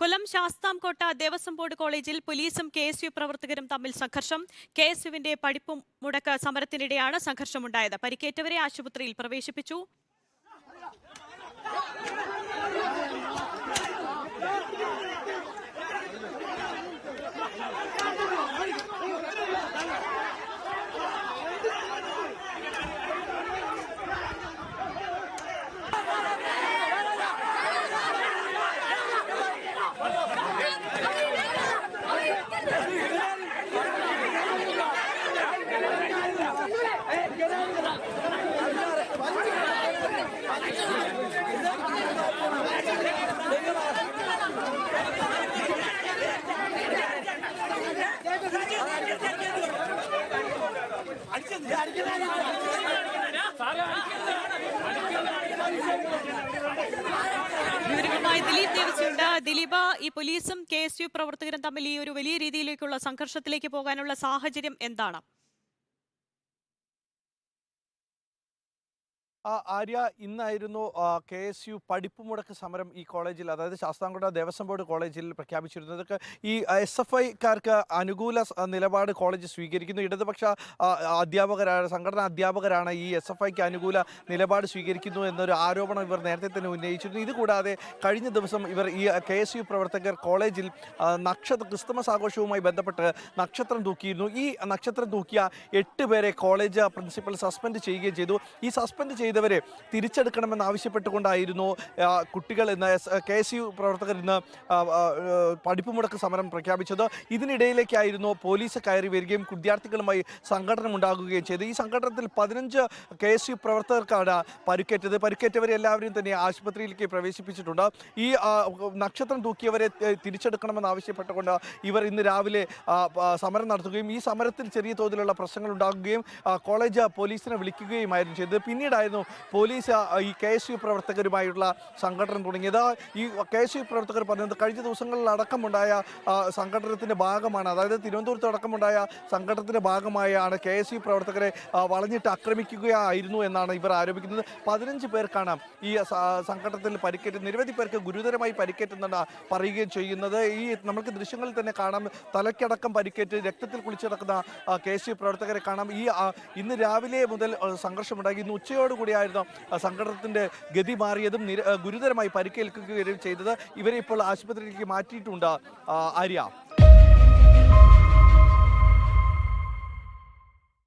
കൊല്ലം Sasthamkotta Devaswom board കോളേജിൽ പോലീസും K S U പ്രവർത്തകരും തമ്മിൽ സംഘർഷം. കെ എസ് യുവിന്റെ പഠിപ്പും മുടക്ക സമരത്തിനിടെയാണ് സംഘർഷമുണ്ടായത്. പരിക്കേറ്റവരെ ആശുപത്രിയിൽ പ്രവേശിപ്പിച്ചു. ദിലീപ് ദേവസ്യുണ്ട് ദിലീപ് ഈ പോലീസും കെ എസ് യു പ്രവർത്തകരും തമ്മിൽ ഈ ഒരു വലിയ രീതിയിലേക്കുള്ള സംഘർഷത്തിലേക്ക് പോകാനുള്ള സാഹചര്യം എന്താണ്? ആര്യ ഇന്നായിരുന്നു കെ എസ് യു പഠിപ്പ് മുടക്ക് സമരം ഈ കോളേജിൽ അതായത് ശാസ്താംകോട്ട ദേവസ്വം ബോർഡ് കോളേജിൽ പ്രഖ്യാപിച്ചിരുന്നത്. ഈ എസ് എഫ് ഐക്കാർക്ക് അനുകൂല നിലപാട് കോളേജ് സ്വീകരിക്കുന്നു. ഇടതുപക്ഷ അധ്യാപകരാണ് സംഘടനാ അധ്യാപകരാണ് ഈ എസ് എഫ് ഐക്ക് അനുകൂല നിലപാട് സ്വീകരിക്കുന്നു എന്നൊരു ആരോപണം ഇവർ നേരത്തെ തന്നെ ഉന്നയിച്ചിരുന്നു. ഇതുകൂടാതെ കഴിഞ്ഞ ദിവസം ഇവർ ഈ കെ എസ് യു പ്രവർത്തകർ കോളേജിൽ നക്ഷത്ര ക്രിസ്തുമസ് ആഘോഷവുമായി ബന്ധപ്പെട്ട് നക്ഷത്രം തൂക്കിയിരുന്നു. ഈ നക്ഷത്രം തൂക്കിയ എട്ട് പേരെ കോളേജ് പ്രിൻസിപ്പൽ സസ്പെൻഡ് ചെയ്യുകയും ചെയ്തു. ഈ സസ്പെൻഡ് ചെയ്തവരെ തിരിച്ചെടുക്കണമെന്ന് ആവശ്യപ്പെട്ടുകൊണ്ടായിരുന്നു കുട്ടികൾ ഇന്ന് കെ എസ് യു പ്രവർത്തകർ ഇന്ന് പഠിപ്പ് മുടക്ക് സമരം പ്രഖ്യാപിച്ചത്. ഇതിനിടയിലേക്കായിരുന്നു പോലീസ് കയറി വരികയും വിദ്യാർത്ഥികളുമായി സംഘടന ഉണ്ടാകുകയും ചെയ്തു ഈ സംഘടനത്തിൽ പതിനഞ്ച് കെ എസ് യു പ്രവർത്തകർക്കാണ് പരുക്കേറ്റത്. പരുക്കേറ്റവരെ എല്ലാവരെയും തന്നെ ആശുപത്രിയിലേക്ക് പ്രവേശിപ്പിച്ചിട്ടുണ്ട്. ഈ നക്ഷത്രം തൂക്കിയവരെ തിരിച്ചെടുക്കണമെന്ന് ആവശ്യപ്പെട്ടുകൊണ്ട് ഇവർ ഇന്ന് രാവിലെ സമരം നടത്തുകയും ഈ സമരത്തിൽ ചെറിയ തോതിലുള്ള പ്രശ്നങ്ങൾ ഉണ്ടാകുകയും കോളേജ് പോലീസിനെ വിളിക്കുകയുമായിരുന്നു ചെയ്തത്. പിന്നീടായിരുന്നു പോലീസ് ഈ കെ എസ് യു പ്രവർത്തകരുമായിട്ടുള്ള സംഘടന തുടങ്ങിയത് ഈ കെ എസ് യു പ്രവർത്തകർ പറഞ്ഞത് കഴിഞ്ഞ ദിവസങ്ങളിൽ അടക്കമുണ്ടായ ആ, ഭാഗമാണ്. അതായത് തിരുവനന്തപുരത്ത് അടക്കമുണ്ടായ സംഘടനത്തിന്റെ ഭാഗമായാണ് കെ എസ് യു പ്രവർത്തകരെ വളഞ്ഞിട്ട് ആക്രമിക്കുകയായിരുന്നു എന്നാണ് ഇവർ ആരോപിക്കുന്നത്. പതിനഞ്ച് പേർക്കാണ് ഈ സംഘടനത്തിൽ പരിക്കേറ്റ് നിരവധി പേർക്ക് ഗുരുതരമായി പരിക്കേറ്റെന്നാണ് പറയുകയും ചെയ്യുന്നത്. ഈ നമുക്ക് ദൃശ്യങ്ങളിൽ തന്നെ കാണാം. തലയ്ക്കടക്കം പരിക്കേറ്റ് രക്തത്തിൽ കുളിച്ചിടക്കുന്ന കെ എസ് യു പ്രവർത്തകരെ കാണാം. ഈ ഇന്ന് രാവിലെ മുതൽ സംഘർഷമുണ്ടാക്കി ഇന്ന് ഉച്ചയോടുകൂടിയായിരുന്നു ആ, സംഘടനത്തിന്റെ ഗതി മാറിയതും ഗുരുതരമായി പരിക്കേൽക്കുകയും ചെയ്തത് ഇവരെ ഇപ്പോൾ ആശുപത്രിയിലേക്ക് മാറ്റിയിട്ടുണ്ട് ആര്യ.